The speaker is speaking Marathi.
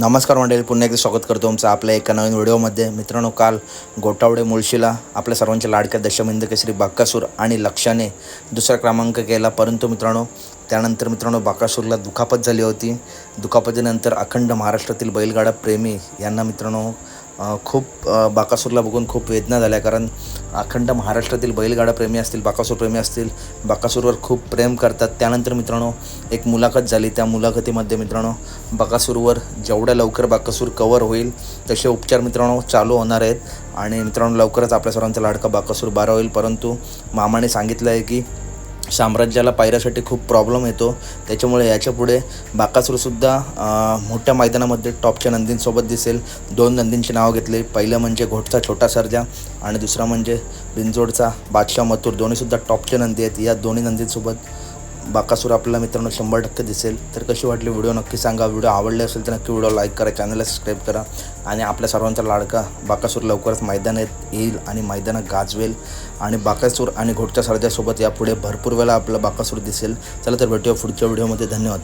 नमस्कार मंडळी पुन्हा एकदा स्वागत करतो तुमचं आपल्या एका नवीन व्हिडिओमध्ये. मित्रांनो काल गोटावडे मुळशीला आपल्या सर्वांच्या लाडक्या दशमिंद केसरी बाकासूर आणि लक्षाने दुसरा क्रमांक केला. परंतु मित्रांनो त्यानंतर मित्रांनो बाकासूरला दुखापत झाली होती. दुखापतीनंतर अखंड महाराष्ट्रातील बैलगाडा प्रेमी यांना मित्रांनो खूप बाकासूरला बघून खूप वेदना झाल्या. कारण अखंड महाराष्ट्रातील बैलगाडा प्रेमी असतील बाकासूर प्रेमी असतील बाकासूरवर खूप प्रेम करतात. त्यानंतर मित्रांनो एक मुलाखत झाली. त्या मुलाखतीमध्ये मित्रांनो बाकासूरवर जेवढ्या लवकर बाकासूर कवर होईल तसे उपचार मित्रांनो चालू होणार आहेत. आणि मित्रांनो लवकरच आपल्या सर्वांचा लाडका बाकासूर बारा होईल. परंतु मामाने सांगितलं आहे की साम्राज्याला पायऱ्यासाठी खूप प्रॉब्लेम येतो. त्याच्यामुळे याच्यापुढे बाकासूरसुद्धा मोठ्या मैदानामध्ये टॉपच्या नंदींसोबत दिसेल. दोन नंदींचे नाव घेतले. पहिलं म्हणजे घोटचा छोटा सर्जा आणि दुसरा म्हणजे बिंजोडचा बादशाह मथुर. दोन्हीसुद्धा टॉपच्या नंदी आहेत. या दोन्ही नंदींसोबत बाकासूर आपल्याला मित्रांनो शंभर टक्के दिसेल. तर कशी वाटली व्हिडिओ नक्की सांगा. व्हिडिओ आवडले असेल तर नक्की व्हिडिओ लाईक करा चॅनलला सबस्क्राईब करा. आणि आपल्या सर्वांचा लाडका बाकासूर लवकरच मैदानात येईल आणि मैदानात गाजवेल. आणि बाकासूर आणि घोटच्या सरद्यासोबत यापुढे भरपूर वेळा आपला बाकासूर दिसेल. चला तर भेटूया पुढच्या व्हिडिओमध्ये. धन्यवाद.